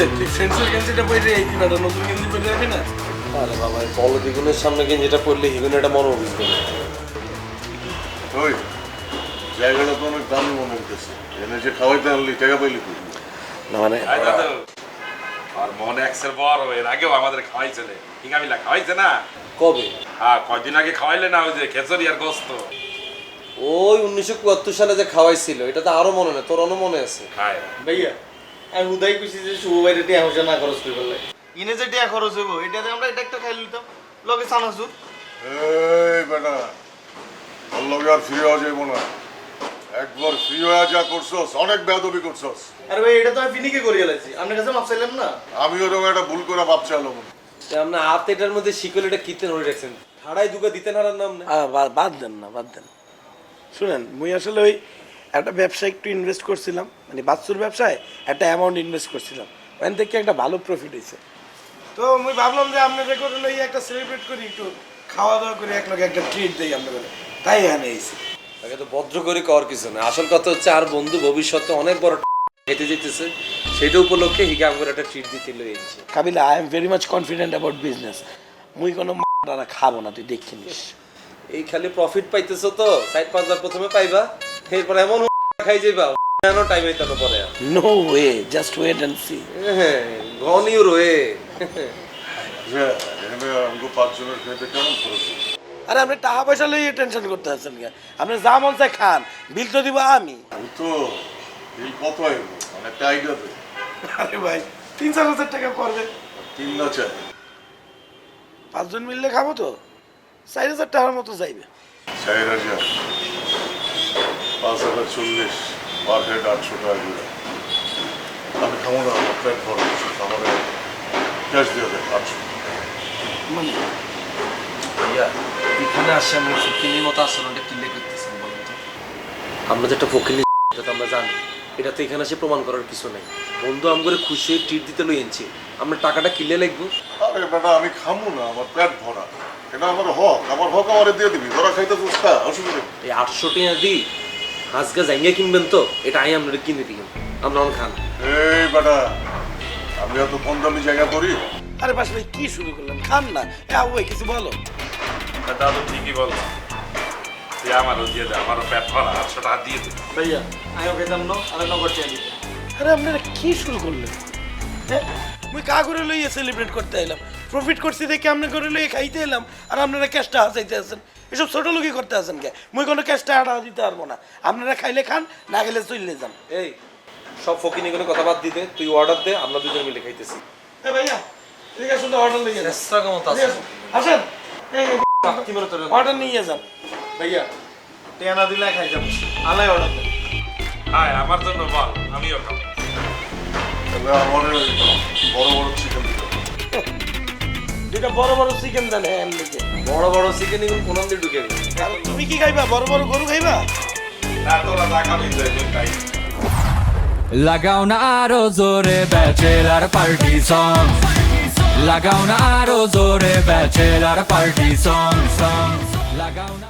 রে তুই ফ্রেন্ডসের গেঞ্জিটা পরে এই দিন একটা নতুন গেঞ্জি পরে যাবি না? আরে বাবা বল দ্বিগুণের সামনে পড়লে হিগুন এটা মনে বুঝবে না ওই জায়গাটা তো অনেক দামি মনে হইতেছে। এনে যে খাওয়াইতে আনলি টাকা পাইলি তুই? না মানে আর মনে একসের বড় এর আগেও আমাদের খাওয়াইছে রে হিঙ্গামিলা খাওয়াইছে না? কবে? হ্যাঁ কয়দিন আগে খাওয়াইলে না ওই যে খেচড়ি আর গোস্ত? ওই উনিশশো কুয়াত্তর সালে যে খাওয়াইছিল এটা তো আরও মনে নেই তোর অন্য মনে আছে? ভাইয়া আমি হুদাই কইছি যে শুভ বাইরে টিয়া হচ্ছে না খরচ করে ফেললে ইনে যে টিয়া খরচ হইব এটাতে আমরা এটা একটা খাই লিতাম লগে সানাসুর এই বেটা অল্লগে আর ফ্রি হওয়া যাইব না। একবার ফ্রি হয়ে যা করছস অনেক বেদবি করছস। আরে ভাই এটা তো আমি ফিনিকে করিয়ে লাগছি আপনার কাছে মাপ চাইলাম না? আমি ওরকম একটা ভুল করে ভাব চাইলাম। আপনার হাত এটার মধ্যে শিকল এটা কিতে ধরে রাখছেন? ঠাড়াই দুগা দিতেন হারার নাম না বাদ দেন না বাদ দেন। শুনেন মুই আসলে ওই একটা ব্যবসায় একটু ইনভেস্ট করছিলাম মানে বাচ্চুর ব্যবসায় একটা অ্যামাউন্ট ইনভেস্ট করছিলাম। ওখান থেকে একটা ভালো প্রফিট হয়েছে। তো আমি ভাবলাম যে আপনাদের করে লই একটা সেলিব্রেট করি একটু খাওয়া দাওয়া করে এক লগে একটা ট্রিট দেই আপনাদের। তাই এখানে এসেছি। তাকে তো ভদ্র করে কর কিছু না আসল কথা হচ্ছে আর বন্ধু ভবিষ্যতে অনেক বড় খেতে যেতেছে। সেটা উপলক্ষে হিগে আমার একটা ট্রিট দিতে লই এনেছি কাবিলা I am very much confident about business মুই কোনো মারা খাব না তুই দেখি নিস এই খালি প্রফিট পাইতেছো তো সাইড পাঁচ হাজার প্রথমে পাইবা। এরপর এমন খাই যাইবা। কেন টাইম হইতে না পরে no way just wait and see হ্যাঁ গন ইউর ওয়ে আরে আপনি টাকা পয়সা লই টেনশন করতে আছেন কে আপনি যা মন চায় খান বিল তো দিব আমি। তো এই কত আইব মানে একটা আইডিয়া আরে ভাই তিন চার হাজার টাকা করবে। তিন না চাই পাঁচজন মিললে খাব তো? চার হাজার টাকার মতো যাইবে। চার হাজার। পাঁচ হাজার চল্লিশ পার হেড আটশো টাকা করে আমি খাব না আমার পেট ভরা আমার ক্যাশ দিয়ে দেয় আটশো মানে ভাইয়া এখানে আসে আমি ফকিনির মতো আচরণটা কিনলে করতেছেন বলেন তো। আমরা যেটা ফকিনি এটা তো আমরা জানি এটা তো এখানে এসে প্রমাণ করার কিছু নেই। বন্ধু আম করে খুশি হয়ে ট্রিট দিতে লই এনেছি আমরা টাকাটা কিনলে লাগবো? আরে বেটা আমি খামু না আমার পেট ভরা। এটা আমার হক আমার হক আমারে দিয়ে দিবি তোরা খাইতে খা অসুবিধা নেই। এই আটশো টাকা দিই হাঁসগা জাইঙ্গা কিনবেন তো এটা আই আমরা কিনে দিই আমরা অন খান। এই বেটা আমি এত কম দামি জায়গা করি? আরে পাশে ভাই কি শুরু করলেন? খান না। আবু কিছু বলো। দাদু ঠিকই বল। তুই আমারও দিয়ে দে আমারও পেট ভরা আটশো টাকা দিয়ে দে। ভাইয়া আমি ওকে দাম নো আমি নগর দিতে আরে আপনারা কি শুরু করলেন? হ্যাঁ মুই কা করে লইয়ে সেলিব্রেট করতে এলাম প্রফিট করছি দেখে আপনি করে লইয়ে খাইতে এলাম আর আপনারা ক্যাশটা হাসাইতে আছেন। এসব ছোট লোকই করতে আছেন কে? মুই কোনো ক্যাশটা আটা দিতে পারব না। আপনারা খাইলে খান না খেলে চললে যান। এই সব ফকিনি কোনো কথা বাদ দিতে তুই অর্ডার দে আমরা দুজন মিলে খাইতেছি। এ ভাইয়া আছে অর্ডার লইয়ে যান। চেষ্টা কেমন আছে, আসেন। অর্ডার নিয়ে যান। ভাইয়া দিলে খাই যাব। আলাই অর্ডার দেন হায় আমার জন্য বল আমিও খাব। বড় বড় চিকেন হবে। দুইটা বড় বড় চিকেন দেন হ্যাঁ বড় বড় চিকেন এগুলো কোন দিয়ে ঢুকে তুমি কি খাইবা? বড় বড় গরু খাইবা? না তোরা যা খাবি খাই। লাগাও না আরও জোরে ব্যাচেলার পার্টি সং লাগাও না আরও জোরে ব্যাচেলার পার্টি সং সং লাগাও না